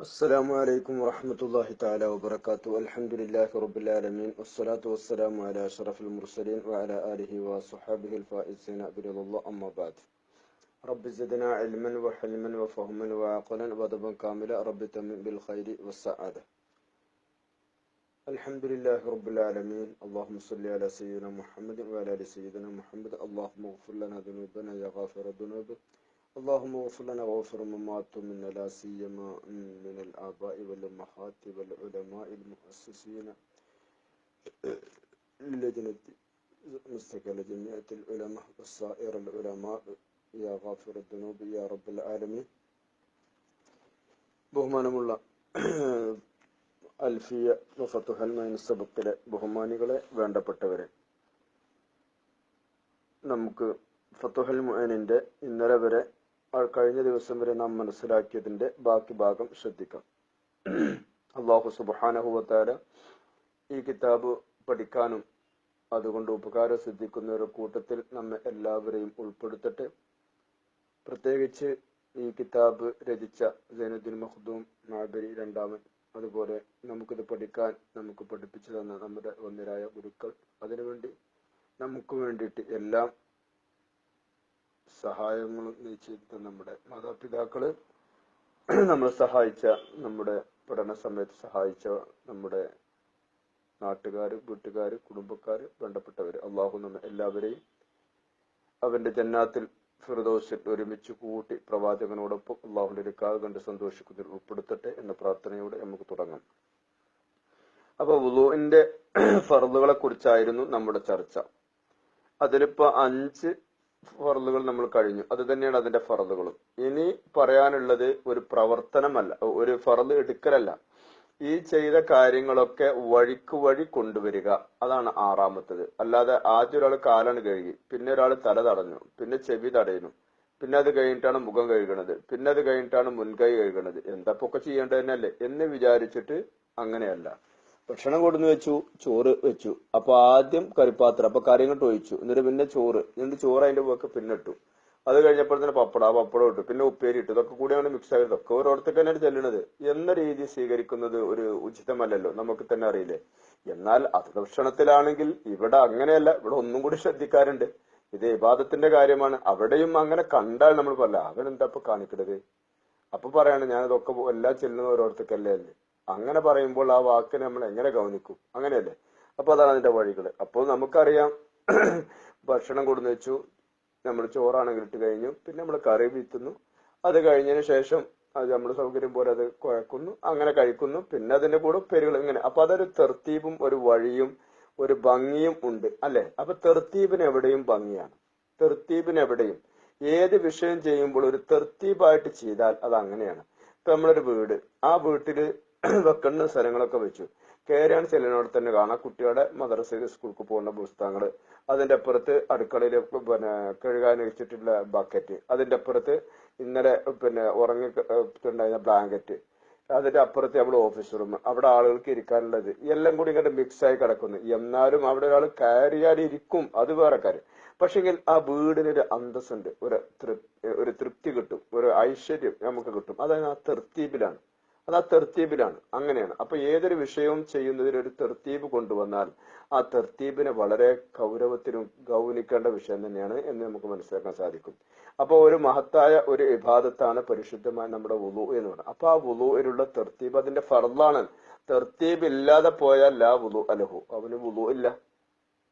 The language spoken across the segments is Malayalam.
السلام عليكم ورحمة الله تعالى وبركاته. الحمد لله رب العالمين والصلاة والسلام على أشرف المرسلين وعلى آله وصحابه الفائزين برضا الله. أما بعد رب زدنا علما وحلما وفهما وعقلا وأدبا كاملا. رب تمن بالخير والسعادة. الحمد لله رب العالمين. اللهم صل على سيدنا محمد وعلى آل سيدنا محمد. اللهم اغفر لنا ذنوبنا يا غافر الذنوب. اللهم اغفر لنا واغفر من مات منا لا سيما من الآباء والأمهات والعلماء المؤسسين للجنة مستقل جميع العلماء وسائر العلماء يا غافر الذنوب يا رب العالمين ബഹുമാനമുള്ള അൽഫിയ ഫത്തുഹൽ മൈനസബത്തിലെ ബഹുമാനികളെ വേണ്ടപ്പെട്ടവരെ നമുക്ക് ഫത്തുഹൽ മുഅനിന്റെ ഇന്നലെ വരെ ആ കഴിഞ്ഞ ദിവസം വരെ നാം മനസ്സിലാക്കിയതിന്റെ ബാക്കി ഭാഗം ശ്രദ്ധിക്കാം. അള്ളാഹു സുബാനഹുവത്താര ഈ കിതാബ് പഠിക്കാനും അതുകൊണ്ട് ഉപകാരം സിദ്ധിക്കുന്ന ഒരു കൂട്ടത്തിൽ നമ്മെ എല്ലാവരെയും ഉൾപ്പെടുത്തട്ടെ. പ്രത്യേകിച്ച് ഈ കിതാബ് രചിച്ച സൈനുദ്ദീൻ മഖ്ദൂം മാബരി രണ്ടാമൻ അതുപോലെ നമുക്കിത് പഠിക്കാൻ നമുക്ക് പഠിപ്പിച്ചു തന്ന നമ്മുടെ ഒന്നിരായ ഗുരുക്കൾ അതിനുവേണ്ടി നമുക്ക് വേണ്ടിയിട്ട് എല്ലാം സഹായങ്ങളും നിശ്ചയിച്ച നമ്മുടെ മാതാപിതാക്കൾ നമ്മളെ സഹായിച്ച നമ്മുടെ പഠന സമയത്ത് സഹായിച്ച നമ്മുടെ നാട്ടുകാര് വീട്ടുകാര് കുടുംബക്കാർ ബന്ധപ്പെട്ടവര് അള്ളാഹു നമ്മെ എല്ലാവരെയും അവന്റെ ജന്നാത്തിൽ ഫിറദോസിൽ ഒരുമിച്ച് കൂട്ടി പ്രവാചകനോടൊപ്പം അള്ളാഹുന്റെ ഒരു കാവ് കണ്ട് സന്തോഷിക്കുന്നതിൽ ഉൾപ്പെടുത്തട്ടെ എന്ന പ്രാർത്ഥനയോടെ നമുക്ക് തുടങ്ങാം. അപ്പൊ വുലുവിന്റെ ഫറുദുകളെ കുറിച്ചായിരുന്നു നമ്മുടെ ചർച്ച. അതിലിപ്പോ അഞ്ച് ഫറലുകൾ നമ്മൾ കഴിഞ്ഞു. അത് തന്നെയാണ് അതിന്റെ ഫറലുകളും ഇനി പറയാനുള്ളത് ഒരു പ്രവർത്തനമല്ല ഒരു ഫറൽ എടുക്കലല്ല. ഈ ചെയ്ത കാര്യങ്ങളൊക്കെ വഴിക്ക് വഴി കൊണ്ടുവരിക. അതാണ് ആറാമത്തത്. അല്ലാതെ ആദ്യം ഒരാൾ കാലാണ് കഴുകി പിന്നെ ഒരാൾ തല തടഞ്ഞു പിന്നെ ചെവി തടയുന്നു പിന്നെ അത് കഴിഞ്ഞിട്ടാണ് മുഖം കഴുകണത് പിന്നെ അത് കഴിഞ്ഞിട്ടാണ് മുൻകൈ കഴുകണത്. എന്താ പൊക്കെ ചെയ്യേണ്ടത് തന്നെയല്ലേ? എന്ന് വിചാരിച്ചിട്ട് അങ്ങനെയല്ല. ഭക്ഷണം കൊടുന്ന് വെച്ചു ചോറ് വെച്ചു. അപ്പൊ ആദ്യം കറിപ്പാത്രം അപ്പൊ കറി ഇങ്ങോട്ട് ഒഴിച്ചു. എന്നിട്ട് പിന്നെ ചോറ് എന്നിട്ട് ചോറ് അതിന്റെ പോക്ക് പിന്നെ ഇട്ടു. അത് കഴിഞ്ഞപ്പോൾ തന്നെ പപ്പടം ആ പപ്പടം ഇട്ടു. പിന്നെ ഉപ്പേരി ഇട്ടു. ഇതൊക്കെ കൂടിയാണ് മിക്സ് ആയത്. ഇതൊക്കെ ഓരോരുത്തർക്ക് തന്നെയാണ് ചെല്ലുന്നത്. എന്ന രീതി സ്വീകരിക്കുന്നത് ഒരു ഉചിതമല്ലല്ലോ? നമുക്ക് തന്നെ അറിയില്ലേ? എന്നാൽ അത് ഭക്ഷണത്തിലാണെങ്കിൽ ഇവിടെ അങ്ങനെയല്ല. ഇവിടെ ഒന്നും കൂടി ശ്രദ്ധിക്കാറുണ്ട്. ഇത് വിവാദത്തിന്റെ കാര്യമാണ്. അവിടെയും അങ്ങനെ കണ്ടാൽ നമ്മൾ പറയാം അവൻ എന്താ ഇപ്പൊ കാണിക്കണത്? അപ്പൊ പറയാണ് ഞാനതൊക്കെ എല്ലാം ചെല്ലുന്ന ഓരോരുത്തർക്കല്ലേ? അല്ലേ അങ്ങനെ പറയുമ്പോൾ ആ വാക്കിനെ നമ്മൾ എങ്ങനെ ഗൗനിക്കും? അങ്ങനെയല്ലേ? അപ്പൊ അതാണ് അതിന്റെ വഴികൾ. അപ്പോൾ നമുക്കറിയാം ഭക്ഷണം കൊടുന്ന് വെച്ചു നമ്മൾ ചോറാണെങ്കിൽ ഇട്ട് കഴിഞ്ഞു പിന്നെ നമ്മൾ കറി വീത്തുന്നു അത് കഴിഞ്ഞതിന് ശേഷം അത് നമ്മൾ സൗകര്യം പോലെ അത് കുഴക്കുന്നു അങ്ങനെ കഴിക്കുന്നു പിന്നെ അതിന്റെ കൂടെ പെരുകൾ ഇങ്ങനെ. അപ്പൊ അതൊരു തെർത്തീപും ഒരു വഴിയും ഒരു ഭംഗിയും ഉണ്ട് അല്ലെ? അപ്പൊ തെർത്തീപിന് എവിടെയും ഭംഗിയാണ്. തെർത്തീപിന് എവിടെയും. ഏത് വിഷയം ചെയ്യുമ്പോൾ ഒരു തെർത്തീപായിട്ട് ചെയ്താൽ അത് അങ്ങനെയാണ്. ഇപ്പൊ നമ്മളൊരു വീട് ആ വീട്ടിൽ വെക്കുന്ന സ്ഥലങ്ങളൊക്കെ വെച്ചു. കേരാൻ ചെല്ലിനോട് തന്നെ കാണാം കുട്ടികളുടെ മദ്രസ സ്കൂൾക്ക് പോകുന്ന പുസ്തകങ്ങൾ. അതിന്റെ അപ്പുറത്ത് അടുക്കളയിൽ പിന്നെ കഴുകാൻ വെച്ചിട്ടുള്ള ബക്കറ്റ് അതിന്റെ അപ്പുറത്ത് ഇന്നലെ പിന്നെ ഉറങ്ങിണ്ടായിരുന്ന ബ്ലാങ്കറ്റ് അതിന്റെ അപ്പുറത്ത് നമ്മുടെ ഓഫീസ് റൂം അവിടെ ആളുകൾക്ക് ഇരിക്കാനുള്ളത്. എല്ലാം കൂടി ഇങ്ങോട്ട് മിക്സ് ആയി കിടക്കുന്നു. എന്നാലും അവിടെ ഒരാൾ കയറിയാൽ ഇരിക്കും. അത് വേറെ കാര്യം. പക്ഷെങ്കിൽ ആ വീടിനൊരു അന്തസ്സുണ്ട്. ഒരു ഒരു തൃപ്തി കിട്ടും. ഒരു ഐശ്വര്യം നമുക്ക് കിട്ടും. അതായത് ആ തെർത്തീബിലാണ് അത് ആ തെർത്തീബിലാണ്. അങ്ങനെയാണ്. അപ്പൊ ഏതൊരു വിഷയവും ചെയ്യുന്നതിൽ ഒരു തെർത്തീബ് കൊണ്ടുവന്നാൽ ആ തെർത്തീബിനെ വളരെ ഗൗരവത്തിനും ഗൗനിക്കേണ്ട വിഷയം തന്നെയാണ് എന്ന് നമുക്ക് മനസ്സിലാക്കാൻ സാധിക്കും. അപ്പൊ ഒരു മഹത്തായ ഒരു വിഭാഗത്താണ് പരിശുദ്ധമായ നമ്മുടെ വുളു എന്ന് പറയുന്നത്. അപ്പൊ ആ വുളുവിലുള്ള തെർത്തീബ് അതിന്റെ ഫർദാണ്. തെർത്തീബ് ഇല്ലാതെ പോയാൽ ലാ വുളു അലഹു. അവന് വുളു ഇല്ല.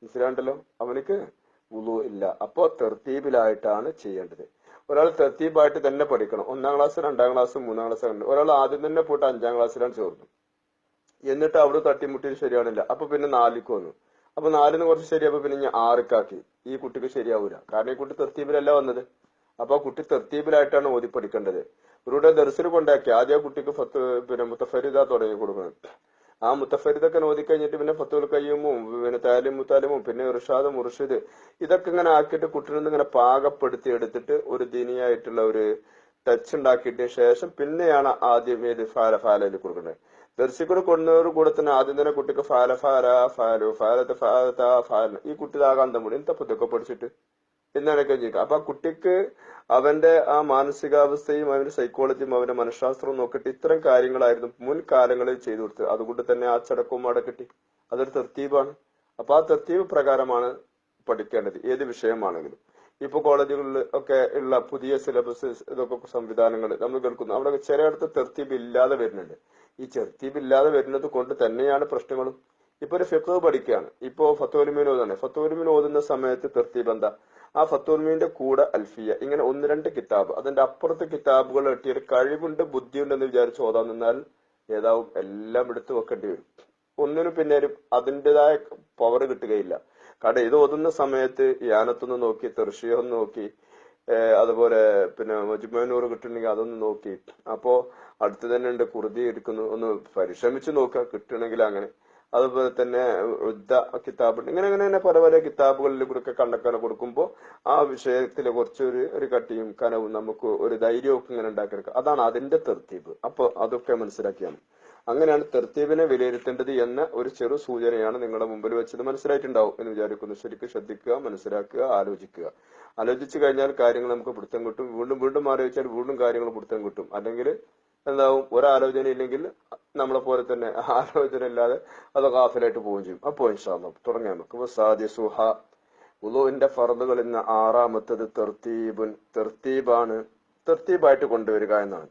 മനസ്സിലാണ്ടല്ലോ അവനക്ക് വുളു ഇല്ല. അപ്പോ തെർത്തീബിലായിട്ടാണ് ചെയ്യേണ്ടത്. ഒരാൾ തർത്തീബായിട്ട് തന്നെ പഠിക്കണം. ഒന്നാം ക്ലാസ് രണ്ടാം ക്ലാസ് മൂന്നാം ക്ലാസ് കണ്ടു ഒരാൾ ആദ്യം തന്നെ പോയിട്ട് അഞ്ചാം ക്ലാസ്സിലാണ് ചേർന്നു. എന്നിട്ട് അവിടെ തട്ടിമുട്ടി ശരിയാണില്ല അപ്പൊ പിന്നെ നാലിക്ക് വന്നു. അപ്പൊ നാലിന് കുറച്ച് ശരിയപ്പോ പിന്നെ ഞാൻ ആറിക്കാക്കി. ഈ കുട്ടിക്ക് ശരിയാവൂല. കാരണം ഈ കുട്ടി തെർത്തീബിലല്ല വന്നത്. അപ്പൊ ആ കുട്ടി തെർത്തീബിലായിട്ടാണ് ഓതി പഠിക്കേണ്ടത് ഇവരുടെ ദർശനം കൊണ്ടാക്കി ആദ്യം ആ കുട്ടിക്ക് ഫത്ത് പിന്നെ മുത്തഫരിത തുടങ്ങി കൊടുക്കുന്നത് ആ മുത്തഫരിതൊക്കെ ഓതി കഴിഞ്ഞിട്ട് പിന്നെ ഫത്തുൽ കയ്യുമും പിന്നെ താലിം മുത്താലിമും പിന്നെ ഇർഷാദും മുർഷിദ് ഇതൊക്കെ ഇങ്ങനെ ആക്കിയിട്ട് കുട്ടിനെ ഇങ്ങനെ പാകപ്പെടുത്തി എടുത്തിട്ട് ഒരു ദിനിയായിട്ടുള്ള ഒരു ടച്ച് ഉണ്ടാക്കിയതിന് ശേഷം പിന്നെയാണ് ആദ്യം ഏത് ഫാല ഫാലയിൽ കൊടുക്കുന്നത്. ദർശിക്കൂടെ കൊണ്ടുവന്നവർ കൂടെ തന്നെ ആദ്യം തന്നെ കുട്ടിക്ക് ഫാല ഫാല ഫാലു ഫാലത്ത് ഫാലത്ത ഫാല ഈ കുട്ടി ആകാന്തം കൂടി എന്താ പുതുക്കെ പഠിച്ചിട്ട്? എന്നൊക്കെ ചോദിക്കുക അപ്പൊ ആ കുട്ടിക്ക് അവന്റെ ആ മാനസികാവസ്ഥയും അവന്റെ സൈക്കോളജിയും അവന്റെ മനഃശാസ്ത്രവും നോക്കിയിട്ട് ഇത്തരം കാര്യങ്ങളായിരുന്നു മുൻകാലങ്ങളിൽ ചെയ്തു കൊടുത്തത്. അതുകൊണ്ട് തന്നെ ആ ചടക്കവും അവിടെ കിട്ടി. അതൊരു തൃത്തീപാണ് അപ്പൊ ആ തെർത്തീബ് പ്രകാരമാണ് പഠിക്കേണ്ടത് ഏത് വിഷയമാണെങ്കിലും. ഇപ്പൊ കോളേജുകളിൽ ഒക്കെ ഉള്ള പുതിയ സിലബസ് ഇതൊക്കെ സംവിധാനങ്ങൾ നമ്മൾ കേൾക്കുന്നു. അവിടെ ചിലയിടത്ത് തെർത്തീബ് ഇല്ലാതെ വരുന്നുണ്ട്. ഈ തെർത്തീബ് ഇല്ലാതെ വരുന്നത് കൊണ്ട് തന്നെയാണ് പ്രശ്നങ്ങളും. ഇപ്പൊ ഒരു ഫിഖ് പഠിക്കുകയാണ്. ഇപ്പോ ഫത്തോലിമീൻ ഓതാണ് ഫത്തോലിമീൻ ഓതുന്ന സമയത്ത് തെർത്തീബ് എന്താ? ആ ഫത്തോൽമീന്റെ കൂടെ അൽഫിയ. ഇങ്ങനെ ഒന്ന് രണ്ട് കിതാബ്. അതിന്റെ അപ്പുറത്തെ കിതാബുകൾ കിട്ടിയ കഴിവുണ്ട് ബുദ്ധിയുണ്ടെന്ന് വിചാരിച്ച് ഓതാൻ നിന്നാൽ ഏതാവും? എല്ലാം എടുത്തു വെക്കേണ്ടി വരും. ഒന്നിനു പിന്നെ അതിന്റെതായ പവർ കിട്ടുകയില്ല. കാരണം ഇത് ഓതുന്ന സമയത്ത് യാനത്തൊന്ന് നോക്കി തെർഷിയൊന്ന് നോക്കി അതുപോലെ പിന്നെ മജുമനൂർ കിട്ടണമെങ്കിൽ അതൊന്ന് നോക്കി. അപ്പോ അടുത്ത് തന്നെ ഉണ്ട് കുറുതി എടുക്കുന്നു. ഒന്ന് പരിശ്രമിച്ചു നോക്കുക. കിട്ടണമെങ്കിൽ അങ്ങനെ. അതുപോലെ തന്നെ ഉദ്ദ കിതാബ് ഇങ്ങനെ ഇങ്ങനെ തന്നെ പല പല കിതാബുകളിൽ കൂടെ കണ്ടക്കാനെ കൊടുക്കുമ്പോൾ ആ വിഷയത്തിലെ കുറച്ചൊരു ഒരു കട്ടിയും കനവും നമുക്ക് ഒരു ധൈര്യവും ഇങ്ങനെ ഉണ്ടാക്കിയെടുക്കുക അതാണ് അതിന്റെ തെർത്തീബ്. അപ്പൊ അതൊക്കെ മനസ്സിലാക്കിയാണ് അങ്ങനെയാണ് തെർത്തീബിനെ വിലയിരുത്തേണ്ടത് എന്ന ഒരു ചെറു സൂചനയാണ് നിങ്ങളുടെ മുമ്പിൽ വെച്ചത് മനസ്സിലായിട്ടുണ്ടാവും എന്ന് വിചാരിക്കുന്നു. ശരിക്കും ശ്രദ്ധിക്കുക മനസ്സിലാക്കുക ആലോചിക്കുക. ആലോചിച്ചു കഴിഞ്ഞാൽ കാര്യങ്ങൾ നമുക്ക് പിടുത്തം കിട്ടും. വീണ്ടും വീണ്ടും ആലോചിച്ചാൽ വീണ്ടും കാര്യങ്ങൾ പിടുത്തം കിട്ടും. അല്ലെങ്കിൽ എന്താവും? ഒരാലോചന ഇല്ലെങ്കിൽ നമ്മളെ പോലെ തന്നെ ആലോചന ഇല്ലാതെ അത് കാഫിലായിട്ട് പോവുകയും ചെയ്യും. അപ്പോ ഇൻഷാല്ല തുടങ്ങിയാൽ നമുക്ക്. സാദിസുഹ സുഹ ഉളുവിന്റെ ഫറദുകൾ ഇന്ന് ആറാമത്തത് തെർത്തീബുൻ തെർത്തീബാണ്. തെർത്തീബായിട്ട് കൊണ്ടുവരിക എന്നാണ്.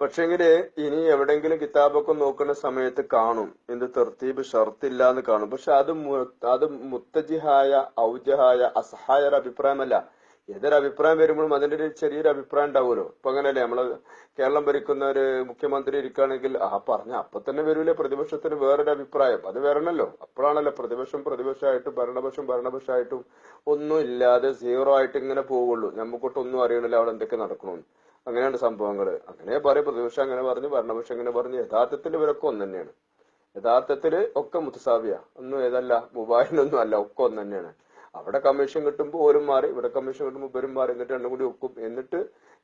പക്ഷെങ്കിൽ ഇനി എവിടെങ്കിലും കിതാബൊക്കെ നോക്കുന്ന സമയത്ത് കാണും. എന്ത് തെർത്തീബ് ഷർത്തില്ല എന്ന് കാണും. പക്ഷെ അത് അത് മുത്തജിഹായ ഔജഹായ അസഹായ അഭിപ്രായമല്ല. ഏതൊരു അഭിപ്രായം വരുമ്പോഴും അതിന്റെ ഒരു ചെറിയൊരു അഭിപ്രായം ഉണ്ടാവുമല്ലോ. ഇപ്പൊ അങ്ങനെയല്ലേ നമ്മൾ കേരളം ഭരിക്കുന്ന ഒരു മുഖ്യമന്ത്രി ഇരിക്കുകയാണെങ്കിൽ ആ പറഞ്ഞ അപ്പൊ തന്നെ വരൂലേ പ്രതിപക്ഷത്തിന് വേറൊരു അഭിപ്രായം. അത് വരണല്ലോ. അപ്പോഴാണല്ലോ പ്രതിപക്ഷം പ്രതിപക്ഷമായിട്ടും ഭരണപക്ഷം ഭരണപക്ഷമായിട്ടും ഒന്നും ഇല്ലാതെ സീറോ ആയിട്ട് ഇങ്ങനെ പോവുള്ളൂ. നമുക്കൊട്ടൊന്നും അറിയണില്ല അവിടെ എന്തൊക്കെ നടക്കണമെന്ന് അങ്ങനെയാണ് സംഭവങ്ങൾ അങ്ങനെ പറയും പ്രതിപക്ഷം അങ്ങനെ പറഞ്ഞു ഭരണപക്ഷം അങ്ങനെ പറഞ്ഞു. യഥാർത്ഥത്തിൽ ഇവരൊക്കെ ഒന്ന് തന്നെയാണ്. യഥാർത്ഥത്തിൽ ഒക്കെ മുത്തസാബിയ ഒന്നും ഏതല്ല മുബായിനൊന്നും അല്ല ഒക്കെ ഒന്ന് തന്നെയാണ്. അവിടെ കമ്മീഷൻ കിട്ടുമ്പോൾ ഓരും മാറി ഇവിടെ കമ്മീഷൻ കിട്ടുമ്പോൾ ഇവരും മാറി എന്നിട്ട് രണ്ടും കൂടി ഒക്കും. എന്നിട്ട്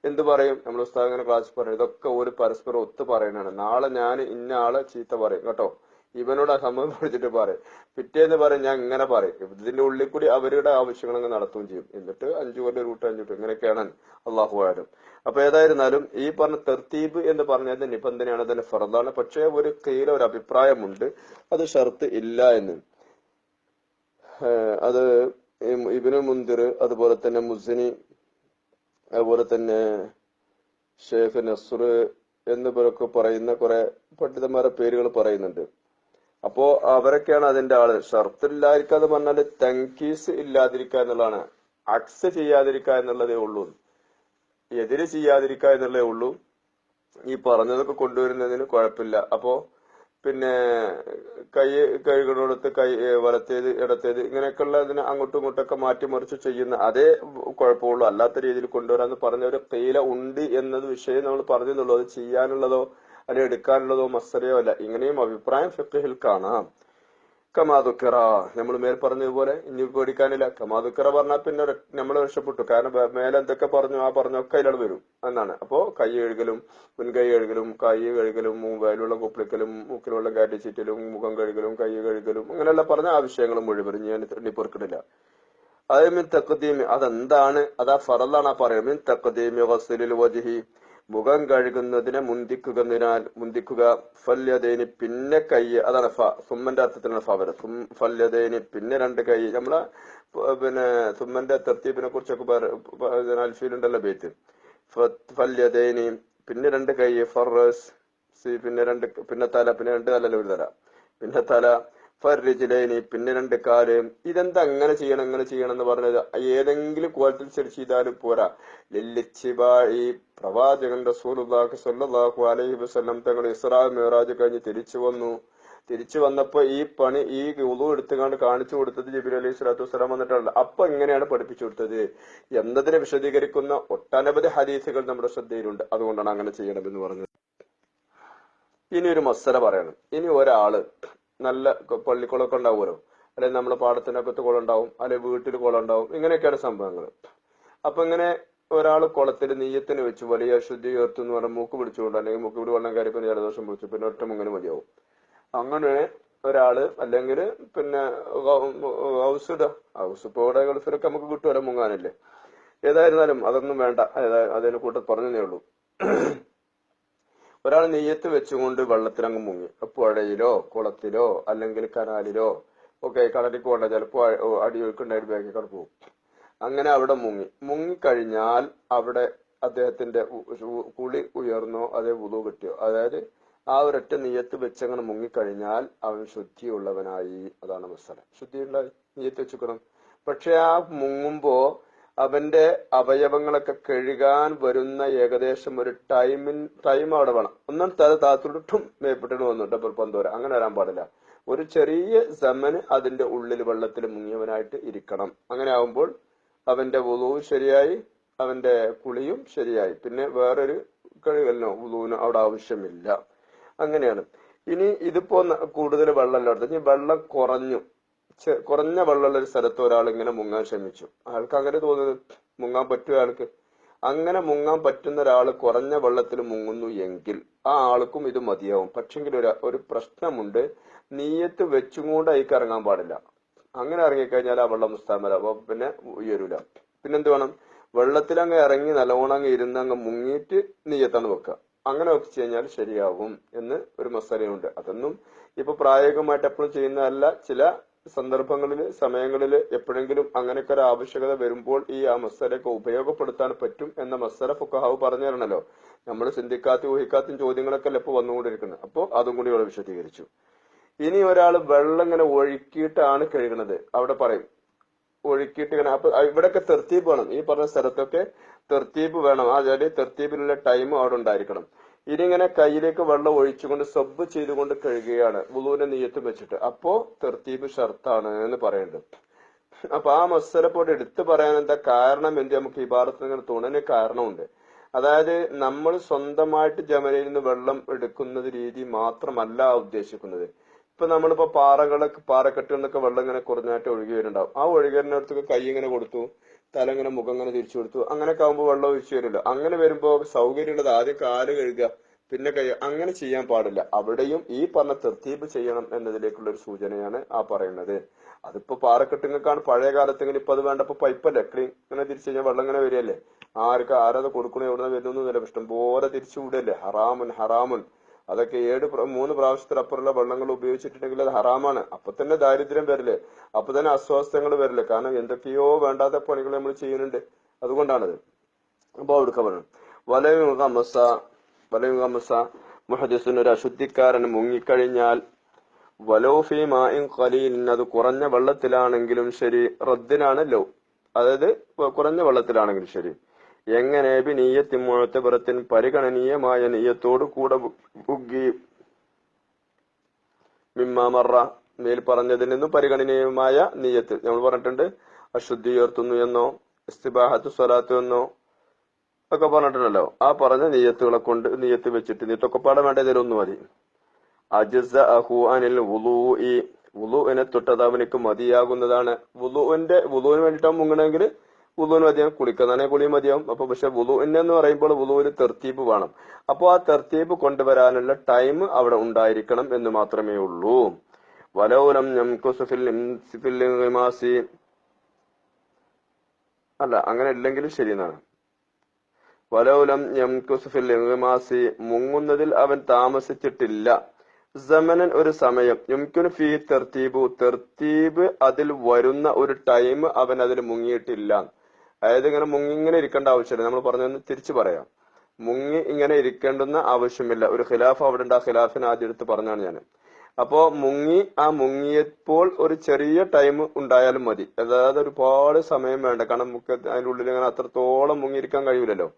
എന്ത് പറയും? നമ്മൾ ഉസ്താദ് ഇങ്ങനെ ക്ലാസ് പറയും. ഇതൊക്കെ ഒരു പരസ്പരം ഒത്തു പറയുന്നതാണ്. നാളെ ഞാൻ ഇന്ന ആളെ ചീത്ത പറയും. കേട്ടോ? ഇവനോട് ആ സംഭവം പഠിച്ചിട്ട് പറയും. പിറ്റേന്ന് പറയും ഞാൻ ഇങ്ങനെ പറയും. ഇതിന്റെ ഉള്ളിൽ കൂടി അവരുടെ ആവശ്യങ്ങൾ അങ്ങ് നടത്തുകയും ചെയ്യും. എന്നിട്ട് അഞ്ചു കൊല്ലം റൂട്ട് അഞ്ചു കൊല്ലം. ഇങ്ങനെയൊക്കെയാണ് അള്ളാഹു ആയാലും അപ്പൊ ഏതായിരുന്നാലും ഈ പറഞ്ഞ തെർത്തീബ് എന്ന് പറഞ്ഞതിന്റെ നിബന്ധനയാണ് അതിന്റെ ഫറദാണ് പക്ഷേ ഒരു കീല ഒരു അഭിപ്രായമുണ്ട്. അത് ഷർത്ത് ഇല്ല എന്ന്. അത് ഇബ്നു മുന്തിർ അതുപോലെ തന്നെ മുസ്നി അതുപോലെ തന്നെ ഷേഖ് നസുർ എന്നിവരൊക്കെ പറയുന്ന കുറെ പണ്ഡിതന്മാരെ പേരുകൾ പറയുന്നുണ്ട്. അപ്പോ അവരൊക്കെയാണ് അതിന്റെ ആൾ. ഷർത്തില്ലായിരിക്കാതെ പറഞ്ഞാൽ തങ്കീസ് ഇല്ലാതിരിക്കുക എന്നുള്ളതാണ്. അക്സ് ചെയ്യാതിരിക്കുക എന്നുള്ളതേ ഉള്ളൂ. എതിര് ചെയ്യാതിരിക്കുക എന്നുള്ളതേ ഉള്ളൂ. ഈ പറഞ്ഞതൊക്കെ കൊണ്ടുവരുന്നതിന് കുഴപ്പമില്ല. അപ്പോ പിന്നെ കൈ കഴുകുന്നിടത്ത് കൈ വലത്തേത് ഇടത്തേത് ഇങ്ങനെയൊക്കെയുള്ള ഇതിനെ അങ്ങോട്ടും ഇങ്ങോട്ടൊക്കെ മാറ്റിമറിച്ച് ചെയ്യുന്ന അതേ കുഴപ്പമുള്ളൂ. അല്ലാത്ത രീതിയിൽ കൊണ്ടുവരാന്ന് പറഞ്ഞ ഒരു തേയില ഉണ്ട് എന്നത് വിഷയം നമ്മൾ പറഞ്ഞെന്നുള്ളൂ. അത് ചെയ്യാനുള്ളതോ അല്ലെങ്കിൽ എടുക്കാനുള്ളതോ മസലയോ അല്ല. ഇങ്ങനെയും അഭിപ്രായം ഫിഖഹിൽ കാണാം. കമാതുക്കറ നമ്മൾ മേൽ പറഞ്ഞതുപോലെ ഇനി പേടിക്കാനില്ല. കമാതുക്കറ പറഞ്ഞാൽ പിന്നെ നമ്മൾ രക്ഷപ്പെട്ടു. കാരണം മേലെ എന്തൊക്കെ പറഞ്ഞു ആ പറഞ്ഞൊക്കെ അതിലാണ് വരും. എന്നാണ് അപ്പോ കൈ കഴുകലും മുൻകൈ കഴുകലും കൈ കഴുകലും വേലുള്ള കുപ്പിളിക്കലും മൂക്കിലുള്ള കാറ്റി ചീറ്റലും മുഖം കഴുകലും കൈ കഴുകലും അങ്ങനെയുള്ള പറഞ്ഞ ആ വിഷയങ്ങൾ മുഴുവൻ ഞാൻ എണ്ണി പൊറുക്കണില്ല അത് മിൻ തക്കദീമി അതെന്താണ്? അതാ ഫറലാണ് ആ പറയുന്നത്. മിൻ തക്കദീമി വജ്ഹി. മുഖം കഴുകുന്നതിനെ മുന്തിക്കുന്നതിനാൽ മുന്തിക്കുക ഫല്യതേനി പിന്നെ കൈ അതാണ് ഫ. സുമ്മന്റെ അർത്ഥത്തിലാണ് ഫ വരെ ഫല്യതേനി പിന്നെ രണ്ട് കൈ. നമ്മളെ പിന്നെ സുമ്മന്റെ തർത്തീപിനെ കുറിച്ചൊക്കെ അൽഫീലുണ്ടല്ലോ ബേത്ത്. ഫല്യതേന് പിന്നെ രണ്ട് കൈ. ഫറസ് പിന്നെ രണ്ട് പിന്നെ തല. പിന്നെ രണ്ട് തല ഒരു തല. പിന്നെ തല ഫർജിലേനി പിന്നെ രണ്ട് കാൽ. ഇതെന്താ അങ്ങനെ ചെയ്യണം അങ്ങനെ ചെയ്യണം എന്ന് പറഞ്ഞത്? ഏതെങ്കിലും കോലത്തിൽ ശരി ചെയ്താലും പോരാ. ലില്ലിച്ചിബായി പ്രവാചകൻ റസൂലുള്ളാഹി സ്വല്ലല്ലാഹു അലൈഹി വസല്ലം തങ്ങൾ ഇസ്രാ മെഹറാജ് കഴിഞ്ഞ് തിരിച്ചു വന്നു. തിരിച്ചു വന്നപ്പോ ഈ പണി ഈ ഉളു എടുത്തുകൊണ്ട് കാണിച്ചു കൊടുത്തത് ജബിർ അലൈഹി സ്വലാത്തു വസ്സലാം വന്നിട്ടുണ്ട് അപ്പൊ എങ്ങനെയാണ് പഠിപ്പിച്ചു കൊടുത്തത്? എന്നതിനെ വിശദീകരിക്കുന്ന ഒട്ടനവധി ഹദീസുകൾ നമ്മുടെ ശ്രദ്ധയിലുണ്ട്. അതുകൊണ്ടാണ് അങ്ങനെ ചെയ്യണമെന്ന് പറഞ്ഞത്. ഇനി ഒരു മസല പറയണം. ഇനി ഒരാൾ നല്ല പള്ളിക്കുളമൊക്കെ ഉണ്ടാവുമല്ലോ. അല്ലെങ്കിൽ നമ്മുടെ പാടത്തിനകത്ത് കുളം ഉണ്ടാവും അല്ലെങ്കിൽ വീട്ടിൽ കുളം ഉണ്ടാവും ഇങ്ങനെയൊക്കെയാണ് സംഭവങ്ങൾ അപ്പൊ ഇങ്ങനെ ഒരാൾ കുളത്തിൽ നെയ്യത്തിന് വെച്ച് വലിയ ശുദ്ധി ഉയർത്തു എന്ന് പറഞ്ഞാൽ മൂക്ക് പിടിച്ചുകൊണ്ട് അല്ലെങ്കിൽ മൂക്ക് പിടി വെള്ളം പിന്നെ ജലദോഷം പിടിച്ചു പിന്നെ ഒറ്റ മുങ്ങനെ മതിയാവും. അങ്ങനെ ഒരാൾ അല്ലെങ്കിൽ പിന്നെ ഹൗസ് ഇടുക ഹൗസ് ഇപ്പൊ ഇവിടെ ഗൾഫിലൊക്കെ നമുക്ക് കിട്ടുമല്ലോ മുങ്ങാനല്ലേ. ഏതായിരുന്നാലും അതൊന്നും വേണ്ട. അതിന് കൂട്ടത്തിൽ പറഞ്ഞതേ ഉള്ളൂ. ഒരാൾ നെയ്യത്ത് വെച്ചുകൊണ്ട് വെള്ളത്തിലങ്ങ് മുങ്ങി. പുഴയിലോ കുളത്തിലോ അല്ലെങ്കിൽ കനാലിലോ ഒക്കെ കടലിൽ പോകണ്ട. ചിലപ്പോൾ അടിയൊഴുക്കുണ്ടായിട്ട് കട പോകും. അങ്ങനെ അവിടെ മുങ്ങി. മുങ്ങിക്കഴിഞ്ഞാൽ അവിടെ അദ്ദേഹത്തിന്റെ കുളി ഉയർന്നോ അതേ വുളു കിട്ടിയോ. അതായത് ആ ഒരൊറ്റ നെയ്യത്ത് വെച്ചങ്ങനെ മുങ്ങിക്കഴിഞ്ഞാൽ അവൻ ശുദ്ധിയുള്ളവനായി. അതാണ് മസല ശുദ്ധിയുള്ള നെയ്യത്ത് വെച്ചുക്കണം. പക്ഷെ ആ മുങ്ങുമ്പോ അവന്റെ അവയവങ്ങളൊക്കെ കഴുകാൻ വരുന്ന ഏകദേശം ഒരു ടൈമിൻ ടൈം അവിടെ വേണം. ഒന്നും തല താത്തുട്ടും മേപ്പെട്ടിട്ട് വന്നു ഡബിൾ പന്തോര. അങ്ങനെ വരാൻ പാടില്ല. ഒരു ചെറിയ സമന് അതിന്റെ ഉള്ളിൽ വെള്ളത്തിൽ മുങ്ങിയവനായിട്ട് ഇരിക്കണം. അങ്ങനെ ആവുമ്പോൾ അവന്റെ വുളുവും ശരിയായി അവന്റെ കുളിയും ശരിയായി. പിന്നെ വേറൊരു കഴുകലിനോ വുളുവിനോ അവിടെ ആവശ്യമില്ല. അങ്ങനെയാണ്. ഇനി ഇതിപ്പോ കൂടുതൽ വെള്ളമല്ല ഇല്ലാത്ത ഇനി വെള്ളം കുറഞ്ഞു. കുറഞ്ഞ വെള്ളമുള്ള ഒരു സ്ഥലത്ത് ഒരാൾ ഇങ്ങനെ മുങ്ങാൻ ശ്രമിച്ചു. അയാൾക്ക് അങ്ങനെ തോന്നുന്നത് മുങ്ങാൻ പറ്റുമോ അയാൾക്ക്? അങ്ങനെ മുങ്ങാൻ പറ്റുന്ന ഒരാൾ കുറഞ്ഞ വെള്ളത്തിൽ മുങ്ങുന്നു എങ്കിൽ ആ ആൾക്കും ഇത് മതിയാവും. പക്ഷെങ്കിൽ ഒരു ഒരു പ്രശ്നമുണ്ട്. നീയത്ത് വെച്ചും കൊണ്ട് അതിക്ക് ഇറങ്ങാൻ പാടില്ല. അങ്ങനെ ഇറങ്ങിക്കഴിഞ്ഞാൽ ആ വെള്ളം മുസ്താമല. അപ്പൊ പിന്നെ ഉയരൂല. പിന്നെന്ത് വേണം? വെള്ളത്തിൽ അങ്ങ് ഇറങ്ങി നല്ലോണം അങ്ങ് ഇരുന്ന് അങ്ങ് മുങ്ങിയിട്ട് നീയത്താണ് വെക്കുക. അങ്ങനെ വെച്ച് കഴിഞ്ഞാൽ ശരിയാവും എന്ന് ഒരു മസാലയുണ്ട്. അതൊന്നും ഇപ്പൊ പ്രായോഗികമായിട്ട് എപ്പോഴും ചെയ്യുന്നതല്ല. ചില സന്ദർഭങ്ങളിൽ സമയങ്ങളിൽ എപ്പോഴെങ്കിലും അങ്ങനെയൊക്കെ ഒരു ആവശ്യകത വരുമ്പോൾ ഈ ആ മസാലയൊക്കെ ഉപയോഗപ്പെടുത്താൻ പറ്റും എന്ന മസ്സര ഫുക്കഹാവ് പറഞ്ഞു തരണല്ലോ നമ്മൾ ചിന്തിക്കാത്ത ഊഹിക്കാത്ത ചോദ്യങ്ങളൊക്കെ അല്ലേ ഇപ്പൊ വന്നുകൊണ്ടിരിക്കുന്നത്. അപ്പോൾ അതും കൂടി ഇവിടെ വിശദീകരിച്ചു. ഇനി ഒരാൾ വെള്ളം ഇങ്ങനെ ഒഴുക്കിയിട്ടാണ് കഴുകുന്നത് അവിടെ പറയും. ഒഴുക്കിയിട്ട് ഇങ്ങനെ അപ്പൊ ഇവിടെയൊക്കെ തെർത്തീബ് വേണം. ഈ പറഞ്ഞ സ്ഥലത്തൊക്കെ തെർത്തീബ് വേണം. ആ ചെറിയ തെർത്തീപ്പിനുള്ള ടൈം അവിടെ ഉണ്ടായിരിക്കണം. ഇനി കയ്യിലേക്ക് വെള്ളം ഒഴിച്ചുകൊണ്ട് സബ് ചെയ്തുകൊണ്ട് കഴുകുകയാണ്. വുളുവിനെ നീയത്തും വെച്ചിട്ട്. അപ്പോ തെർത്തീബ് ഷർത്താണ് എന്ന് പറയുന്നുണ്ട് അപ്പൊ ആ മത്സരപ്പോട്ട് എടുത്തു പറയാൻ എന്താ കാരണം എന്ത്? നമുക്ക് ഭാരത്തിൽ ഇങ്ങനെ തോന്നുന്നതിന് കാരണമുണ്ട്. അതായത് നമ്മൾ സ്വന്തമായിട്ട് ജമലയിൽ നിന്ന് വെള്ളം എടുക്കുന്നത് രീതി മാത്രമല്ല ഉദ്ദേശിക്കുന്നത്. ഇപ്പൊ നമ്മളിപ്പോ പാറകളൊക്കെ പാറക്കെട്ടുകളിലൊക്കെ വെള്ളം ഇങ്ങനെ കുറഞ്ഞായിട്ട് ഒഴുകി വരുന്നുണ്ടാവും. ആ ഒഴുകി വരുന്നിടത്തൊക്കെ കൈ ഇങ്ങനെ കൊടുത്തു. തല ഇങ്ങനെ മുഖം ഇങ്ങനെ തിരിച്ചു കൊടുത്തു. അങ്ങനെയൊക്കെ ആകുമ്പോൾ വെള്ളം ഒഴിച്ചു വരില്ല. അങ്ങനെ വരുമ്പോൾ സൗകര്യമുള്ളത് ആദ്യം കാൽ കഴുകുക പിന്നെ കൈ അങ്ങനെ ചെയ്യാൻ പാടില്ല. അവിടെയും ഈ പറഞ്ഞ തെർത്തീബ് ചെയ്യണം എന്നതിലേക്കുള്ള ഒരു സൂചനയാണ് ആ പറയുന്നത്. അതിപ്പോ പാറക്കെട്ടുങ്ങൾക്കാണ് പഴയ കാലത്തെങ്കിലും ഇപ്പൊ അത് വേണ്ടപ്പോ പൈപ്പല്ലേ ക്ലീൻ ഇങ്ങനെ തിരിച്ചു കഴിഞ്ഞാൽ വെള്ളം ഇങ്ങനെ വരികയല്ലേ? ആർക്ക് ആരത് കൊടുക്കണോ? എവിടെ നിന്ന് വരുന്നൊന്നുമില്ല ഇഷ്ടം പോലെ തിരിച്ചു വിടല്ലേ ഹറാമുൻ ഹറാമുൻ. അതൊക്കെ ഏഴ് മൂന്ന് പ്രാവശ്യത്തിൽ പ്രാവശ്യത്തിലപ്പുറമുള്ള വെള്ളങ്ങൾ ഉപയോഗിച്ചിട്ടുണ്ടെങ്കിൽ അത് ഹറാമാണ്. അപ്പൊ തന്നെ ദാരിദ്ര്യം വരില്ലേ? അപ്പൊ തന്നെ അസ്വസ്ഥങ്ങൾ വരില്ലേ? കാരണം എന്തൊക്കെയോ വേണ്ടാത്ത പണികൾ നമ്മൾ ചെയ്യുന്നുണ്ട്. അതുകൊണ്ടാണത്. അപ്പൊ അവിടുത്തെ പറഞ്ഞു. വലയുഗമസ വലയുഗമസ മുഹദിസിന് ഒരു അശുദ്ധിക്കാരൻ മുങ്ങിക്കഴിഞ്ഞാൽ വലോഫി മായും ഖലീലിൻ അത് കുറഞ്ഞ വെള്ളത്തിലാണെങ്കിലും ശരി റദ്ദിനാണ് ലോ അതായത് കുറഞ്ഞ വെള്ളത്തിലാണെങ്കിലും ശരി. എങ്ങനെ ബി നീയത്തി മുഴത്തപുറത്തിൻ പരിഗണനീയമായ നീയത്തോടു കൂടെ ബുഗ്ഗി മിമ്മാമറ മേൽ പറഞ്ഞതിൽ നിന്നും പരിഗണനീയമായ നീയത്ത് നമ്മൾ പറഞ്ഞിട്ടുണ്ട്. അശുദ്ധി ഉയർത്തുന്നു എന്നോ ഇസ്തിബാഹത്ത് സ്വലാത്തു എന്നോ ഒക്കെ പറഞ്ഞിട്ടുണ്ടല്ലോ. ആ പറഞ്ഞ നീയത്തുകളെ കൊണ്ട് നീയത്ത് വെച്ചിട്ട് നീത്തൊക്കെ പാടാൻ വേണ്ട ഇതിലൊന്നു മതി. അജിസ അഹു അനിൽ വുലൂഇ. വുലൂവിനെ തൊട്ടത് അവനക്ക് മതിയാകുന്നതാണ്. വുലുവിന്റെ വുലുവിന് വേണ്ടിയിട്ടാണ് മുങ്ങണമെങ്കിൽ വുലൂവിന് മതിയാവും കുളിക്കുന്നതാണെ കുളി മതിയാവും. അപ്പൊ പക്ഷെ വുളുവിന് എന്ന് പറയുമ്പോൾ വുളുവിന് തെർത്തീബ് വേണം. അപ്പോൾ ആ തെർത്തീബ് കൊണ്ടുവരാനുള്ള ടൈം അവിടെ ഉണ്ടായിരിക്കണം എന്ന് മാത്രമേ ഉള്ളൂ. വലൗലം അല്ല അങ്ങനെ ഇല്ലെങ്കിലും ശരി എന്നാണ് വലൗലം മുങ്ങുന്നതിൽ അവൻ താമസിച്ചിട്ടില്ല. സമനൻ ഒരു സമയം. യുംകുൻ ഫി തെർത്തീബു. തെർത്തീബ് അതിൽ വരുന്ന ഒരു ടൈം അവൻ അതിൽ മുങ്ങിയിട്ടില്ല. അതായത് ഇങ്ങനെ മുങ്ങി ഇങ്ങനെ ഇരിക്കേണ്ട ആവശ്യമില്ല. നമ്മൾ പറഞ്ഞൊന്ന് തിരിച്ചു പറയാം. മുങ്ങി ഇങ്ങനെ ഇരിക്കേണ്ടുന്ന ആവശ്യമില്ല. ഒരു ഖിലാഫ് അവിടെ ഉണ്ട്. ആ ഖിലാഫിന് ആദ്യം എടുത്ത് പറഞ്ഞാണ് ഞാൻ. അപ്പോ മുങ്ങി ആ മുങ്ങിയപ്പോൾ ഒരു ചെറിയ ടൈം ഉണ്ടായാലും മതി. അതായത് ഒരുപാട് സമയം വേണ്ട. കാരണം നമുക്ക് അതിന്റെ ഉള്ളിൽ ഇങ്ങനെ അത്രത്തോളം മുങ്ങിയിരിക്കാൻ കഴിയില്ലല്ലോ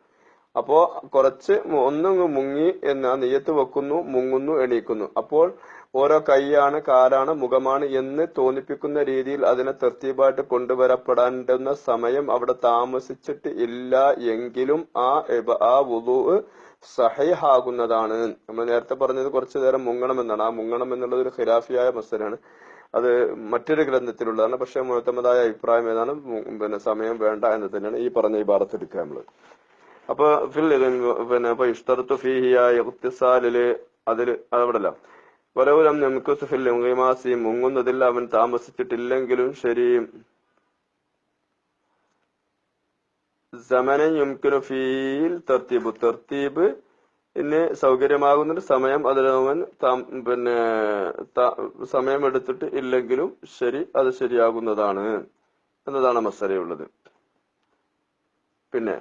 അപ്പോ കുറച്ച് ഒന്ന് മുങ്ങി എന്ന് നെയ്യത്ത് വെക്കുന്നു മുങ്ങുന്നു എണീക്കുന്നു. അപ്പോൾ ഓരോ കൈയാണ് കാലാണ് മുഖമാണ് എന്ന് തോന്നിപ്പിക്കുന്ന രീതിയിൽ അതിനെ തെർത്തീബായിട്ട് കൊണ്ടുവരപ്പെടേണ്ടുന്ന സമയം അവിടെ താമസിച്ചിട്ട് ഇല്ല എങ്കിലും ആ ആ വുളു സഹയാകുന്നതാണ് നമ്മൾ നേരത്തെ പറഞ്ഞത് കുറച്ചു നേരം മുങ്ങണം എന്നാണ്. ആ മുങ്ങണം എന്നുള്ളത് ഒരു ഖിലാഫിയായ മസലാണ്. അത് മറ്റൊരു ഗ്രന്ഥത്തിലുള്ളതാണ്. പക്ഷെ മുഴുത്തമതായ അഭിപ്രായം ഏതാണ്? പിന്നെ സമയം വേണ്ട എന്ന് തന്നെയാണ് ഈ പറഞ്ഞ ഈ ഭാഗത്ത് എടുക്കുക നമ്മൾ. അപ്പൊ ഫിൽ പിന്നെ അപ്പൊ ഇഷ്തർത്തു ഫീഹിയ അതിൽ അതവിടല്ല വലവുലം നമുക്ക് ഫിൽ ഇൻഗിമാസി മുങ്ങുന്നതിൽ അവൻ താമസിച്ചിട്ടില്ലെങ്കിലും ശരി. സമനം യുംകിനു ഫീൽ തർത്തീബ്. തർത്തീബ് ഇന്ന് സൗകര്യമാകുന്നൊരു സമയം അതിലവൻ പിന്നെ സമയം എടുത്തിട്ട് ഇല്ലെങ്കിലും ശരി അത് ശരിയാകുന്നതാണ്. എന്നതാണ് മസലയുള്ളത്. പിന്നെ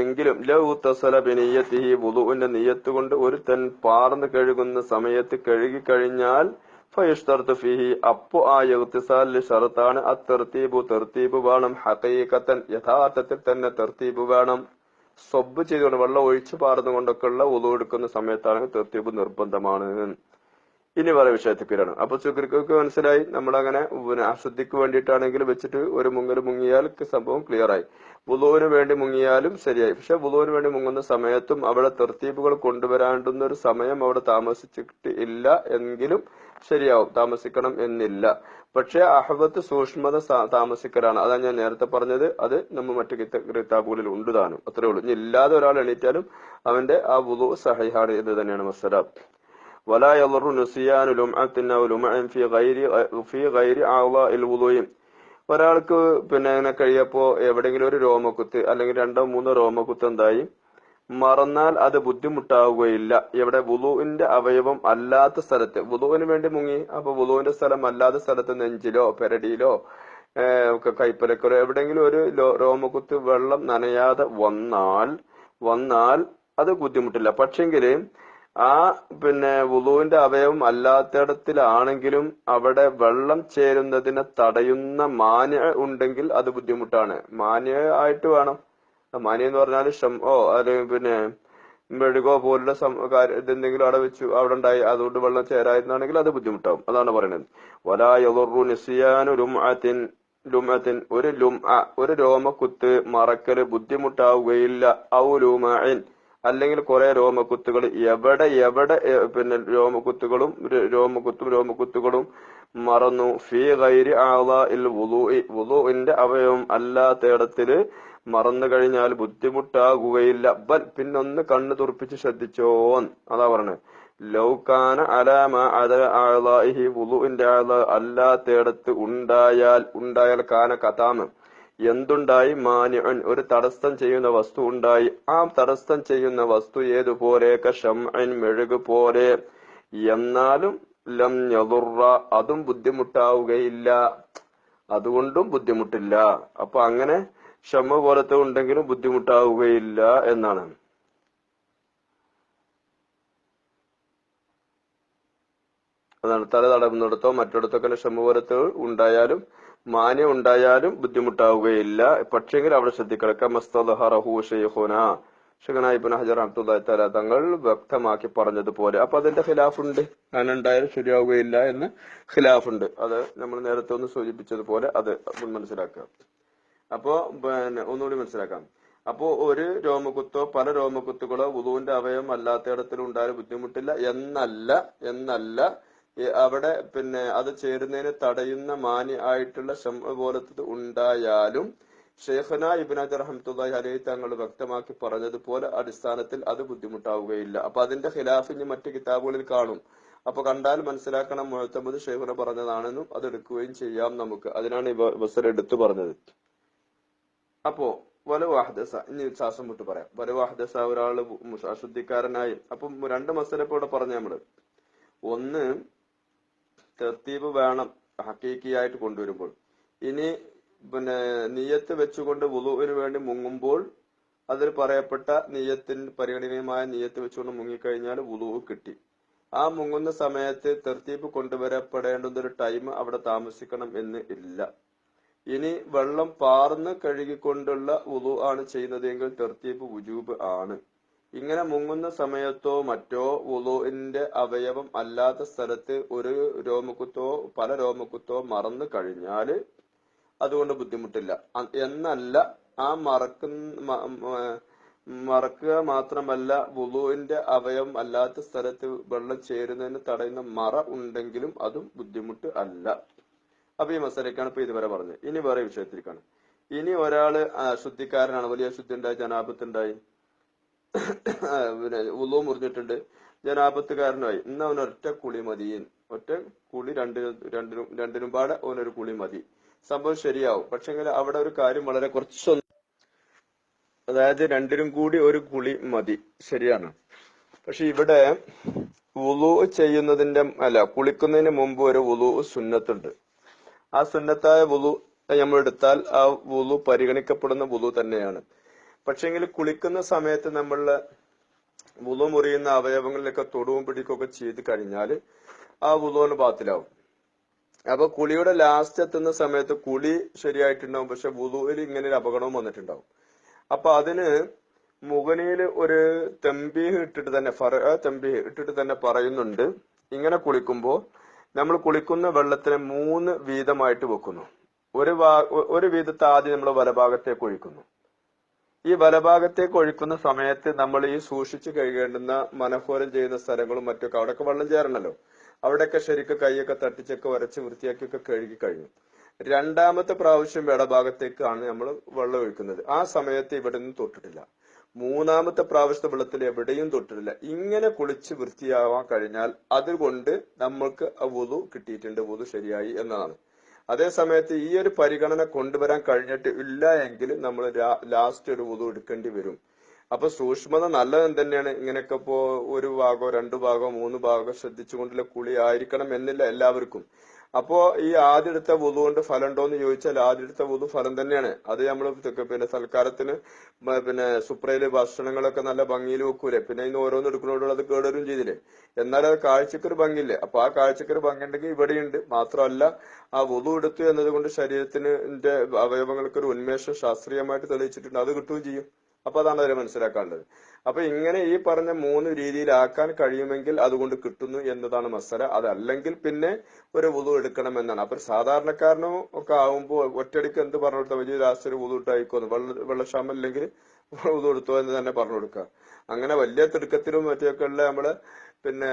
എങ്കിലും ലൗ തസല ബിനിയത്തിഹി വുളുവിന്റെ നിയത്ത് കൊണ്ട് ഒരു തൻ പാർന്ന് കഴുകുന്ന സമയത്ത് കഴുകി കഴിഞ്ഞാൽ ഫയുഷ്തർത്ത് ഫിഹി അപ്പോ ആ ഇഗ്തിസാലിൽ ഷറത്താണ്. തെർത്തീബു തെർത്തീബ് വേണം. ഹക്കീക്കത്തൻ യഥാർത്ഥത്തിൽ തന്നെ തെർത്തീബ് വേണം. സ്വബ് ചെയ്തുകൊണ്ട് വെള്ളം ഒഴിച്ചു പാർന്നുകൊണ്ടൊക്കെയുള്ള ഉളു എടുക്കുന്ന സമയത്താണ് തെർത്തീബ് നിർബന്ധമാണ്. ഇനി വേറെ വിഷയത്തിൽ വരണം അപ്പൊ ചുക്രിക്കൊക്കെ മനസ്സിലായി. നമ്മൾ അങ്ങനെ അശുദ്ധിക്ക് വേണ്ടിയിട്ടാണെങ്കിൽ വെച്ചിട്ട് ഒരു മുങ്ങൽ മുങ്ങിയാൽ സംഭവം ക്ലിയർ ആയി. വുളുവിന് വേണ്ടി മുങ്ങിയാലും ശരിയായി. പക്ഷെ വുളുവിന് വേണ്ടി മുങ്ങുന്ന സമയത്തും അവിടെ തെർത്തീബുകൾ കൊണ്ടുവരാണ്ടുന്ന ഒരു സമയം അവിടെ താമസിച്ചിട്ട് ഇല്ല എങ്കിലും ശരിയാവും. താമസിക്കണം എന്നില്ല. പക്ഷെ അഹബത്ത് സൂക്ഷ്മത താമസിക്കലാണ്. അതാ ഞാൻ നേരത്തെ പറഞ്ഞത്. അത് നമ്മൾ മറ്റു കിതാബുകളിൽ ഉണ്ട് താനും. അത്രേ ഉള്ളൂ. ഇനി ഇല്ലാതെ ഒരാൾ എണീറ്റാലും അവന്റെ ആ വുളു സഹിഹാണ് എന്ന് തന്നെയാണ് മസല ولا يضر نسيان لمعة أو لمع في غير في غير أعضاء الوضوء ഒരാൾക്ക് പിന്നെ ഇങ്ങനെ കഴിയപ്പോ എവിടെയെങ്കിലും ഒരു രോമക്കുത്ത് അല്ലെങ്കിൽ രണ്ടോ മൂന്നോ രോമക്കുത്ത് എന്തായി മറന്നാൽ അത് ബുദ്ധിമുട്ടാവുകയില്ല എവിടെ വുളുവിന്റെ അവയവം അല്ലാത്ത സ്ഥലത്ത് വുളുവിന് വേണ്ടി മുങ്ങി അപ്പൊ വുളുവിന്റെ സ്ഥലം അല്ലാത്ത സ്ഥലത്ത് നെഞ്ചിലോ പെരടിയിലോ ഏഹ്, ഒക്കെ കൈപ്പലക്കലോ എവിടെയെങ്കിലും ഒരു ലോ- രോമക്കുത്ത് വെള്ളം നനയാതെ വന്നാൽ വന്നാൽ അത് ബുദ്ധിമുട്ടില്ല പക്ഷെങ്കിൽ ആ പിന്നെ വുളുവിന്റെ അവയവം അല്ലാത്തിടത്തിലാണെങ്കിലും അവിടെ വെള്ളം ചേരുന്നതിനെ തടയുന്ന മാന്യ ഉണ്ടെങ്കിൽ അത് ബുദ്ധിമുട്ടാണ്. മാന്യ ആയിട്ട് വേണം. മാന്യ എന്ന് പറഞ്ഞാൽ ഓ അല്ലെങ്കിൽ പിന്നെ മെഴുകോ പോലുള്ള ഇതെന്തെങ്കിലും അവിടെ വെച്ചു അവിടെ ഉണ്ടായി അതുകൊണ്ട് വെള്ളം ചേരായിരുന്നാണെങ്കിൽ അത് ബുദ്ധിമുട്ടാവും. അതാണ് പറയുന്നത് വലാ യദുറു നിസിയാനു ലുംഅത്തിൻ ലുമത്തിൻ ഒരു ലുംഅ ഒരു രോമക്കുത്ത് മറക്കൽ ബുദ്ധിമുട്ടാവുകയില്ല. ഔ ലുമഇൻ അല്ലെങ്കിൽ കുറെ രോമക്കുത്തുകൾ എവിടെ എവിടെ പിന്നെ രോമക്കുത്തുകളും രോമക്കുത്തും രോമക്കുത്തുകളും മറന്നു. ഫീ ഗൈരി വുളൂഇന്റെ അവയവം അല്ലാത്തയിടത്തിൽ മറന്നു കഴിഞ്ഞാൽ ബുദ്ധിമുട്ടാകുകയില്ല. ബൽ പിന്നൊന്ന് കണ്ണു തുറപ്പിച്ച് ശ്രദ്ധിച്ചോൻ അതാ പറഞ്ഞത് ലൗകാന അലാമ വുളുവിന്റെ ആള അല്ലാത്തയിടത്ത് ഉണ്ടായാൽ ഉണ്ടായാൽ കാന കഥാമ്. എന്തുണ്ടായി? മാനിഉൻ ഒരു തടസ്സം ചെയ്യുന്ന വസ്തു ഉണ്ടായി. ആ തടസ്സം ചെയ്യുന്ന വസ്തു ഏതുപോലെ ഷംഅൻ മെഴുക് പോലെ എന്നാലും ലം യദുറ അതും ബുദ്ധിമുട്ടാവുകയില്ല. അതുകൊണ്ടും ബുദ്ധിമുട്ടില്ല. അപ്പൊ അങ്ങനെ ക്ഷമ പോലത്തെ ഉണ്ടെങ്കിലും ബുദ്ധിമുട്ടാവുകയില്ല എന്നാണ്. അതാണ് തല തടവുന്നിടത്തോ മറ്റിടത്തൊക്കെ ക്ഷമപൂരത്ത് ഉണ്ടായാലും മാന്യം ഉണ്ടായാലും ബുദ്ധിമുട്ടാവുകയില്ല. പക്ഷെങ്കിൽ അവിടെ ശ്രദ്ധിക്കണം തങ്ങൾ വ്യക്തമാക്കി പറഞ്ഞതുപോലെ. അപ്പൊ അതിന്റെ ഖിലാഫുണ്ട്. അങ്ങനെ ഉണ്ടായാലും ശരിയാവുകയില്ല എന്ന് ഖിലാഫുണ്ട്. അത് നമ്മൾ നേരത്തെ ഒന്ന് സൂചിപ്പിച്ചതുപോലെ അത് മനസ്സിലാക്കുക. അപ്പോ പിന്നെ ഒന്നുകൂടി മനസ്സിലാക്കാം. അപ്പോ ഒരു രോമകുത്തോ പല രോമകുത്തുകളോ വുളുവിന്റെ അവയവം അല്ലാത്തയിടത്തിൽ ഉണ്ടായാലും ബുദ്ധിമുട്ടില്ല. എന്നല്ല എന്നല്ല അവിടെ പിന്നെ അത് ചേരുന്നതിന് തടയുന്ന മാനി ആയിട്ടുള്ള ശമ പോലത്തത് ഉണ്ടായാലും ഷെയ്ഖന ഇബിൻ അജർ റഹ്മത്തുള്ളാഹി അലൈഹി തങ്ങൾ വ്യക്തമാക്കി പറഞ്ഞതുപോലെ അടിസ്ഥാനത്തിൽ അത് ബുദ്ധിമുട്ടാവുകയില്ല. അപ്പൊ അതിന്റെ ഖിലാഫ് ഇനി മറ്റു കിതാബുകളിൽ കാണും. അപ്പൊ കണ്ടാൽ മനസ്സിലാക്കണം മുഴത്തമ്പത് ഷെയ്ഖന പറഞ്ഞതാണെന്നും അത് എടുക്കുകയും ചെയ്യാം നമുക്ക്. അതിനാണ് ബസർ എടുത്തു പറഞ്ഞത്. അപ്പോ വല വാഹദസ ഇനി ശ്വാസം വിട്ട് പറയാം. വല വാഹദസ ഒരാൾ അശുദ്ധിക്കാരനായി. അപ്പം രണ്ട് മസലപ്പോടെ പറഞ്ഞു നമ്മൾ. ഒന്ന് തെർത്തീബ് വേണം ഹക്കീക്കിയായിട്ട് കൊണ്ടുവരുമ്പോൾ. ഇനി പിന്നെ നീയത്ത് വെച്ചുകൊണ്ട് വുളുവിന് വേണ്ടി മുങ്ങുമ്പോൾ അതിൽ പറയപ്പെട്ട നീയത്തിന് പരിഗണനീയമായ നീയത്ത് വെച്ചുകൊണ്ട് മുങ്ങിക്കഴിഞ്ഞാൽ വുളു കിട്ടി. ആ മുങ്ങുന്ന സമയത്ത് തെർത്തീപ്പ് കൊണ്ടുവരപ്പെടേണ്ടുന്ന ഒരു ടൈം അവിടെ താമസിക്കണം എന്ന് ഇല്ല. ഇനി വെള്ളം പാർന്ന് കഴുകിക്കൊണ്ടുള്ള വുളു ആണ് ചെയ്യുന്നതെങ്കിൽ തെർത്തീപ്പ് വുജൂബ് ആണ്. ഇങ്ങനെ മുങ്ങുന്ന സമയത്തോ മറ്റോ വുളുവിന്റെ അവയവം അല്ലാത്ത സ്ഥലത്ത് ഒരു രോമക്കുത്തോ പല രോമക്കുത്തോ മറന്നു കഴിഞ്ഞാൽ അതുകൊണ്ട് ബുദ്ധിമുട്ടില്ല. എന്നല്ല ആ മറക്കുന്ന മറക്കുക മാത്രമല്ല വുളുവിന്റെ അവയവം അല്ലാത്ത സ്ഥലത്ത് വെള്ളം ചേരുന്നതിന് തടയുന്ന മറ ഉണ്ടെങ്കിലും അതും ബുദ്ധിമുട്ട് അല്ല. അപ്പൊ ഈ മസാലക്കാണ് ഇപ്പൊ ഇതുവരെ പറഞ്ഞത്. ഇനി വേറെ വിഷയത്തിലേക്കാണ്. ഇനി ഒരാൾ അശുദ്ധിക്കാരനാണ്. വലിയ അശുദ്ധി ഉണ്ടായി ജനാപത്ത് ഉണ്ടായി. പിന്നെ ഉള്ളു മുറിഞ്ഞിട്ടുണ്ട്. ഞാൻ ആപത്തുകാരനായി. ഇന്ന് അവൻ ഒറ്റ കുളി മതി. ഒറ്റ കുളി രണ്ടിനും രണ്ടിനും രണ്ടിനും പാടെ അവനൊരു കുളി മതി. സംഭവം ശരിയാവും. പക്ഷെങ്കിൽ അവിടെ ഒരു കാര്യം വളരെ കുറച്ചൊന്ന് അതായത് രണ്ടിനും കൂടി ഒരു കുളി മതി. ശരിയാണ്. പക്ഷെ ഇവിടെ ഉളു ചെയ്യുന്നതിന്റെ അല്ല കുളിക്കുന്നതിന് മുമ്പ് ഒരു ഉളു സുന്നത്തുണ്ട്. ആ സുന്നത്തായ ഉളു നമ്മൾ എടുത്താൽ ആ ഉളു പരിഗണിക്കപ്പെടുന്ന ഉളു തന്നെയാണ്. പക്ഷെങ്കിൽ കുളിക്കുന്ന സമയത്ത് നമ്മൾ വുളു മുറിയുന്ന അവയവങ്ങളിലൊക്കെ തൊടുവും പിടിക്കുകയൊക്കെ ചെയ്ത് കഴിഞ്ഞാൽ ആ വുളുവിന് ബാത്തിലാവും. അപ്പൊ കുളിയുടെ ലാസ്റ്റ് എത്തുന്ന സമയത്ത് കുളി ശരിയായിട്ടുണ്ടാവും. പക്ഷെ വുളുവിൽ ഇങ്ങനെ ഒരു അപകടവും വന്നിട്ടുണ്ടാവും. അപ്പൊ അതിന് മുഗനിയിൽ ഒരു തെമ്പീഹ് ഇട്ടിട്ട് തന്നെ ഫറ തെമ്പീഹ് ഇട്ടിട്ട് തന്നെ പറയുന്നുണ്ട്. ഇങ്ങനെ കുളിക്കുമ്പോൾ നമ്മൾ കുളിക്കുന്ന വെള്ളത്തിനെ മൂന്ന് വീതമായിട്ട് വെക്കുന്നു. ഒരു ഒരു വീതത്തെ ആദ്യം നമ്മൾ വലഭാഗത്തേക്ക് ഒഴിക്കുന്നു. ഈ വലഭാഗത്തേക്ക് ഒഴുക്കുന്ന സമയത്ത് നമ്മൾ ഈ സൂക്ഷിച്ചു കഴുകേണ്ടുന്ന മനഃഹോരം ചെയ്യുന്ന സ്ഥലങ്ങളും മറ്റൊക്കെ അവിടെയൊക്കെ വെള്ളം ചേരണല്ലോ. അവിടെയൊക്കെ ശരിക്കും കൈയൊക്കെ തട്ടിച്ചൊക്കെ വരച്ച് വൃത്തിയാക്കിയൊക്കെ കഴുകി കഴിഞ്ഞു. രണ്ടാമത്തെ പ്രാവശ്യം ഇടഭാഗത്തേക്കാണ് നമ്മൾ വെള്ളം ഒഴിക്കുന്നത്. ആ സമയത്ത് ഇവിടെ നിന്ന് തൊട്ടിട്ടില്ല. മൂന്നാമത്തെ പ്രാവശ്യത്തെ വെള്ളത്തിൽ എവിടെയും തൊട്ടിട്ടില്ല. ഇങ്ങനെ കുളിച്ച് വൃത്തിയാവാൻ കഴിഞ്ഞാൽ അതുകൊണ്ട് നമ്മൾക്ക് ആ വുതു കിട്ടിയിട്ടുണ്ട്. വുതു ശരിയായി എന്നതാണ്. അതേ സമയത്ത് ഈ ഒരു പരിഗണന കൊണ്ടുവരാൻ കഴിഞ്ഞിട്ട് ഇല്ല എങ്കിൽ നമ്മൾ ലാസ്റ്റ് ഒരു ഉതു എടുക്കേണ്ടി വരും. അപ്പൊ സൂക്ഷ്മത നല്ലത് തന്നെയാണ്. ഇങ്ങനെയൊക്കെ ഇപ്പോ ഒരു ഭാഗോ രണ്ടു ഭാഗമോ മൂന്ന് ഭാഗമോ ശ്രദ്ധിച്ചുകൊണ്ടുള്ള കുളി ആയിരിക്കണം എന്നില്ല എല്ലാവർക്കും. അപ്പോ ഈ ആദ്യ എടുത്ത വുതു കൊണ്ട് ഫലം ഉണ്ടോ എന്ന് ചോദിച്ചാൽ ആദ്യ എടുത്ത വുതു ഫലം തന്നെയാണ്. അത് നമ്മൾ പിന്നെ സൽക്കാരത്തിന് പിന്നെ സുപ്രയിൽ ഭക്ഷണങ്ങളൊക്കെ നല്ല ഭംഗിയിൽ വെക്കൂലേ. പിന്നെ ഇന്ന് ഓരോന്ന് എടുക്കുന്നതോടുള്ള അത് കേടരും ചെയ്തില്ലേ. എന്നാൽ അത് കാഴ്ചക്കൊരു ഭംഗിയില്ലേ. അപ്പൊ ആ കാഴ്ചക്കൊരു ഭംഗി ഉണ്ടെങ്കിൽ ഇവിടെയുണ്ട്. മാത്രമല്ല ആ വുതു എടുത്തു എന്നതുകൊണ്ട് ശരീരത്തിന് അവയവങ്ങൾക്ക് ഒരു ഉന്മേഷം ശാസ്ത്രീയമായിട്ട് തെളിയിച്ചിട്ടുണ്ട്. അത് കിട്ടുകയും ചെയ്യും. അപ്പൊ അതാണ് അതിൽ മനസ്സിലാക്കാനുള്ളത്. അപ്പൊ ഇങ്ങനെ ഈ പറഞ്ഞ മൂന്ന് രീതിയിലാക്കാൻ കഴിയുമെങ്കിൽ അതുകൊണ്ട് കിട്ടുന്നു എന്നതാണ് മസല. അതല്ലെങ്കിൽ പിന്നെ ഒരു വുതു എടുക്കണം എന്നാണ് അപ്പൊ സാധാരണക്കാരനോ ഒക്കെ ആവുമ്പോൾ ഒറ്റയടിക്ക് എന്ത് പറഞ്ഞു കൊടുത്താൽ വലിയ രാഷ്ട്രീയ ഒരു വുതു ഇട്ടായിക്കോന്ന് വെള്ള വെള്ളക്ഷാമം അല്ലെങ്കിൽ വുതു എടുത്തോ എന്ന് തന്നെ പറഞ്ഞു കൊടുക്കുക. അങ്ങനെ വലിയ തിടുക്കത്തിലും മറ്റൊക്കെ ഉള്ള നമ്മൾ പിന്നെ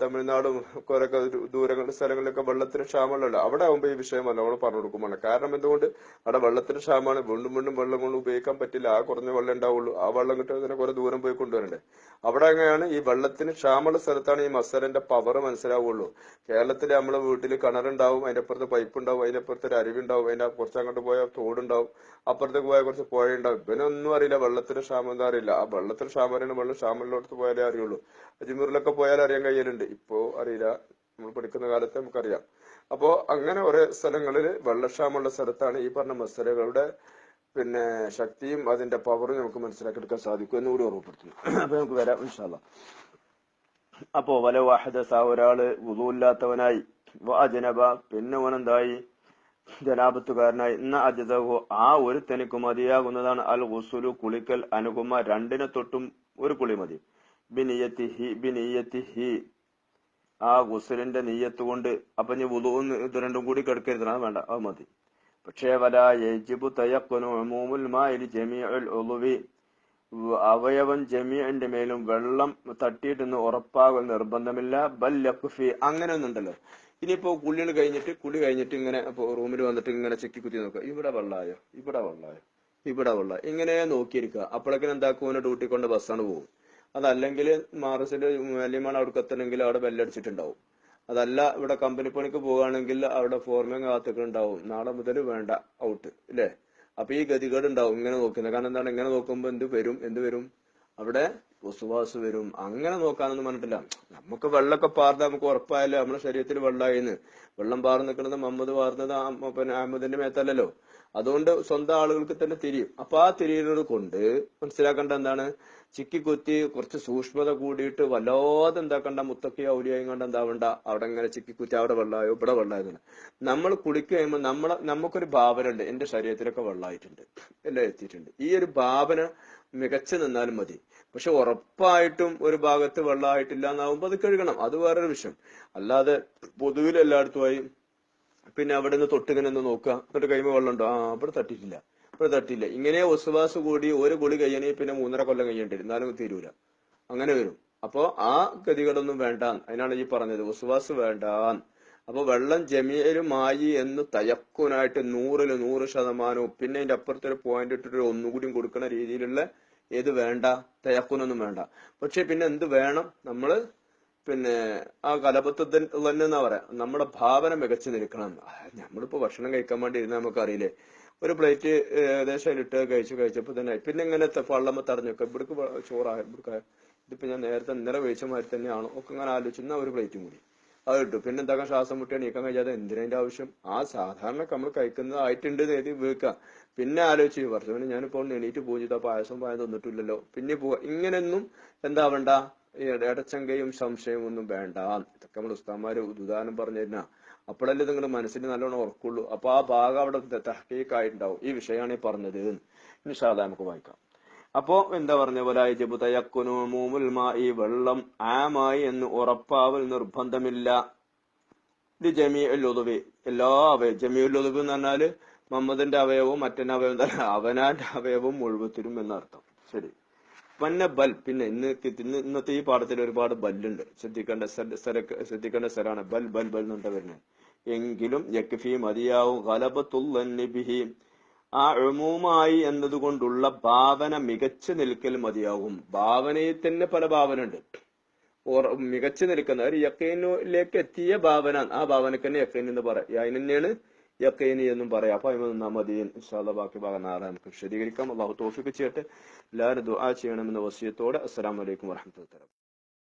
തമിഴ്നാടും കുറെയൊക്കെ ദൂരങ്ങളിലെ സ്ഥലങ്ങളിലൊക്കെ വെള്ളത്തിന് ക്ഷാമമുള്ളല്ലോ അവിടെ ആവുമ്പോൾ ഈ വിഷയം നല്ലോണം പറഞ്ഞു കൊടുക്കുമ്പോൾ കാരണം എന്തുകൊണ്ട്? അവിടെ വെള്ളത്തിന് ക്ഷാമമാണ് വീണ്ടും വീണ്ടും വെള്ളം കൊണ്ട് ഉപയോഗിക്കാൻ പറ്റില്ല. ആ കുറഞ്ഞ വെള്ളം ഉണ്ടാവുള്ളൂ. ആ വെള്ളം കിട്ടുന്നതിന് കുറെ ദൂരം പോയി കൊണ്ടുവരണ്ടേ? അവിടെ അങ്ങനെയാണ് ഈ വെള്ളത്തിന് ക്ഷാമമുള്ള സ്ഥലത്താണ് ഈ മസാലന്റെ പവർ മനസ്സിലാവുള്ളൂ. കേരളത്തിൽ നമ്മളെ വീട്ടിൽ കിണറുണ്ടാവും അതിന്റെ അപ്പുറത്ത് പൈപ്പ് ഉണ്ടാവും അതിന്റെ അപ്പുറത്ത് ഒരു അരുവിണ്ടാവും അതിന്റെ കുറച്ച് അങ്ങോട്ട് പോയാൽ തോടുണ്ടാവും അപ്പുറത്തേക്ക് പോയാൽ കുറച്ച് പുഴ ഉണ്ടാവും ഇവനൊന്നും അറിയില്ല വെള്ളത്തിന് ക്ഷാമം എന്താ അറിയില്ല. ആ വെള്ളത്തിന് ക്ഷാമം അറിയണം വെള്ളം ക്ഷാമമുള്ളിടത്ത് പോയാലേ അറിയുള്ളൂ. അജ്മീറിലൊക്കെ പോയാൽ അറിയാൻ കഴിയലുണ്ട്. ഇപ്പോ അറിയില്ല. നമ്മൾ പഠിക്കുന്ന കാലത്ത് നമുക്കറിയാം. അപ്പോ അങ്ങനെ ഓരോ സ്ഥലങ്ങളിൽ വെള്ളക്ഷാമുള്ള സ്ഥലത്താണ് ഈ പറഞ്ഞ മസലകളുടെ പിന്നെ ശക്തിയും അതിന്റെ പവറും നമുക്ക് മനസ്സിലാക്കി മനസ്സിലാക്കിയെടുക്കാൻ സാധിക്കും എന്ന് കൂടി ഓർമ്മപ്പെടുത്തുന്നു. അപ്പൊ നമുക്ക് വരാം ഇൻഷാല്ല അപ്പോ വല വാഹദസ ഒരാൾ ഉദൂല്ലാത്തവനായി അജനബ പിന്നെ ഓനെന്തായി ജനാപത്തുകാരനായി. ഇന്ന അജതഹു ആ ഒരു തനിക്ക് മതിയാകുന്നതാണ് അൽ ഗുസുലു കുളിക്കൽ അനുകുമ രണ്ടിനെ തൊട്ടും ഒരു കുളി മതി. ബിനിയത്തിഹി ആ ഗുസലിന്റെ നീയത്ത് കൊണ്ട് അപ്പൊ ഇനി വുളുവും ഇത് രണ്ടും കൂടി കിടക്കരുത്. അത് വേണ്ട അത് മതി. പക്ഷേ വല യജിബു മാഇലി ജമീഉൽ ഉളുവി അവയവൻ ജമീഇന്റെ മേലും വെള്ളം തട്ടിയിട്ടെന്ന് ഉറപ്പാകൽ നിർബന്ധമില്ല. ബൽ യക്ഫി അങ്ങനെ ഒന്നുണ്ടല്ലോ ഇനിയിപ്പോ കുളികൾ കഴിഞ്ഞിട്ട് കുളി കഴിഞ്ഞിട്ട് ഇങ്ങനെ റൂമിൽ വന്നിട്ട് ഇങ്ങനെ ചെക്കി കുത്തി നോക്കുക. ഇവിടെ വെള്ളമായോ ഇവിടെ വെള്ളമായോ ഇവിടെ വെള്ളം ഇങ്ങനെ നോക്കിയിരിക്കുക. അപ്പോഴേക്കും എന്താക്കും? ഡ്യൂട്ടി കൊണ്ട് ബസ്സാണ് പോകും. അതല്ലെങ്കിൽ മാറസിന്റെ വലിയമാണ് അവിടെ എത്തണമെങ്കിൽ അവിടെ ബെല്ലടിച്ചിട്ടുണ്ടാവും. അതല്ല ഇവിടെ കമ്പനി പണിക്ക് പോവുകയാണെങ്കിൽ അവിടെ ഫോർമാൻ കാത്തിട്ടുണ്ടാവും. നാളെ മുതൽ വേണ്ട ഔട്ട് ഇല്ലേ അപ്പൊ ഈ ഗതികേട് ഉണ്ടാവും ഇങ്ങനെ നോക്കുന്നത്. കാരണം എന്താണ്? ഇങ്ങനെ നോക്കുമ്പോൾ എന്ത് വരും? എന്ത് വരും? അവിടെ ഉസുവാസ് വരും. അങ്ങനെ നോക്കാനൊന്നും പറഞ്ഞിട്ടില്ല. നമുക്ക് വെള്ളമൊക്കെ പാർന്ന് നമുക്ക് ഉറപ്പായല്ലോ. നമ്മുടെ ശരീരത്തിൽ വെള്ളമായിന്ന്. വെള്ളം പാർന്ന് നിൽക്കുന്നത് മുഹമ്മദ് പാർന്നത് പിന്നെ അഹമ്മദിന്റെ മേത്തല്ലല്ലോ. അതുകൊണ്ട് സ്വന്തം ആളുകൾക്ക് തന്നെ തിരിയും. അപ്പൊ ആ തിരിയുന്നത് കൊണ്ട് മനസ്സിലാക്കേണ്ട എന്താണ്? ചിക്കി കുത്തി കുറച്ച് സൂക്ഷ്മത കൂടിയിട്ട് വല്ലാതെ എന്താക്കണ്ട മുത്തക്കി ഔലിയായും കണ്ട എന്താവണ്ട അവിടെ ഇങ്ങനെ ചിക്കി കുത്തി അവിടെ വെള്ളമായോ ഇവിടെ വെള്ളമായിരുന്നു നമ്മൾ കുളിക്കുമ്പോൾ കഴിയുമ്പോൾ നമ്മളെ നമുക്കൊരു ഭാവന ഉണ്ട് എന്റെ ശരീരത്തിലൊക്കെ വെള്ളമായിട്ടുണ്ട് എല്ലാം എത്തിയിട്ടുണ്ട്. ഈ ഒരു ഭാവന മികച്ചു നിന്നാലും മതി. പക്ഷെ ഉറപ്പായിട്ടും ഒരു ഭാഗത്ത് വെള്ളമായിട്ടില്ല എന്നാവുമ്പോ അത് കഴുകണം. അത് വേറൊരു വിഷയം. അല്ലാതെ പൊതുവിൽ എല്ലായിടത്തുമായി പിന്നെ അവിടെ നിന്ന് തൊട്ടിങ്ങനെ ഒന്ന് നോക്കുക എന്നിട്ട് കഴിയുമ്പോൾ വെള്ളമുണ്ടോ? ആ അവിടെ തട്ടിയിട്ടില്ല. ഇവിടെ തട്ടില്ല. ഇങ്ങനെ ഒസുവാസ് കൂടി ഒരു കുളി കഴിയണേ പിന്നെ മൂന്നര കൊല്ലം കഴിയേണ്ടി എന്നാലും തീരൂല. അങ്ങനെ വരും. അപ്പോ ആ ഗതികളൊന്നും വേണ്ട അതിനാണ് ഈ പറഞ്ഞത്. ഒസുവാസ് വേണ്ട അപ്പൊ വെള്ളം ജമീലുമായി എന്ന് തയക്കുനായിട്ട് നൂറിൽ നൂറ് ശതമാനവും പിന്നെ അതിന്റെ അപ്പുറത്തൊരു പോയിന്റ് ഇട്ടിട്ട് ഒന്നുകൂടിയും കൊടുക്കുന്ന രീതിയിലുള്ള ഏത് വേണ്ട? തയക്കുനൊന്നും വേണ്ട. പക്ഷെ പിന്നെ എന്ത് വേണം? നമ്മൾ പിന്നെ ആ കലപത്വത്തിൽ തന്നെ എന്നാ പറയാ? നമ്മുടെ ഭാവന മികച്ചു നിൽക്കണം. നമ്മളിപ്പോ ഭക്ഷണം കഴിക്കാൻ വേണ്ടി ഇരുന്ന നമുക്കറിയില്ലേ? ഒരു പ്ലേറ്റ് ഏകദേശം അതിലിട്ട് കഴിച്ചു കഴിച്ചപ്പോൾ തന്നെ പിന്നെ ഇങ്ങനെ പള്ളമ്മ തടഞ്ഞൊക്കെ. ഇവിടേക്ക് ചോറായ ഇവിടേക്ക് ഇതിപ്പോ ഞാൻ നേരത്തെ ഇന്നലെ കഴിച്ച മാതിരി തന്നെയാണോ. ഒക്കെ ഇങ്ങനെ ആലോചിക്കുന്ന ഒരു പ്ലേറ്റും കൂടി. അത് ഇട്ടു. പിന്നെ എന്താക്കാൻ ശ്വാസം മുട്ടി എണീക്കാൻ കഴിയാതെ എന്തിനതിന്റെ ആവശ്യം? ആ സാധാരണ നമ്മൾ കഴിക്കുന്നത് ആയിട്ടുണ്ട് എന്ന് എഴുതി വെക്കുക പിന്നെ ആലോചിച്ചു. പറഞ്ഞു ഞാനിപ്പോൾ എണീറ്റ് ചെയ്താ. പായസം പായം തന്നിട്ടില്ലല്ലോ പിന്നെ പോവാ. ഇങ്ങനെയൊന്നും എന്താവണ്ട ഇടച്ചങ്കയും സംശയവും ഒന്നും വേണ്ട. ഇതൊക്കെ നമ്മൾ ഉസ്താന്മാര് ഉദാഹരണം പറഞ്ഞു തരുന്ന അപ്പോഴല്ലേ നിങ്ങൾ മനസ്സിന് നല്ലോണം ഉറക്കുള്ളൂ. അപ്പൊ ആ ഭാഗം അവിടെ തഹക്കീക്കായിട്ടുണ്ടാവും ഈ വിഷയമാണ് ഈ പറഞ്ഞത്. നിഷാദ നമുക്ക് വായിക്കാം. അപ്പോ എന്താ പറഞ്ഞ പോലെ ജബു തയക്കുനു മൂമുൽ ഈ വെള്ളം ആമായി എന്ന് ഉറപ്പാവൽ നിർബന്ധമില്ല. ഇത് ജമീഉൽ ഉദുവി. എല്ലാ അവയ ജമീഉൽ ഉദുവി എന്ന് പറഞ്ഞാൽ മുഹമ്മദിന്റെ അവയവവും മറ്റൊരു അവയവം തന്നെ അവനാന്റെ അവയവം മുഴുവത്തിനും എന്നർത്ഥം. ശരി. പിന്നെ ബൽ പിന്നെ ഇന്ന് ഇന്ന് ഇന്നത്തെ ഈ പാഠത്തിൽ ഒരുപാട് ബല്ലുണ്ട്. ശ്രദ്ധിക്കേണ്ട ശ്രദ്ധിക്കേണ്ട സ്ഥലമാണ് ബൽ ബൽ ബൽ എന്നുണ്ട് വരുന്നത്. എങ്കിലും യക്ഫി മതിയാവും. ഗലബത്തുല്ലബിഹി ആ എഴുമൂമായി എന്നതുകൊണ്ടുള്ള ഭാവന മികച്ചു നിൽക്കൽ മതിയാവും. ഭാവനയിൽ തന്നെ പല ഭാവന ഉണ്ട് മികച്ചു നിൽക്കുന്ന ഒരു യക്കൈനിലേക്ക് എത്തിയ ഭാവന ആ ഭാവനക്ക് തന്നെ യക്കൈൻ എന്ന് പറയാം അതിന് തന്നെയാണ് യക്കൈനി എന്നും പറയാം. അപ്പൊ അതിന് നിന്നാ മതി. ഇൻഷാല്ല ബാക്കി ഭാഗം നാളെ നമുക്ക് വിശദീകരിക്കാം. അള്ളാഹു തോഫിക്ക് ചെയ്യട്ടെ. എല്ലാവരും ദുആ ചെയ്യണമെന്ന വസിയത്തോടെ. അസ്സലാമലൈക്കും വറഹമത്തുള്ള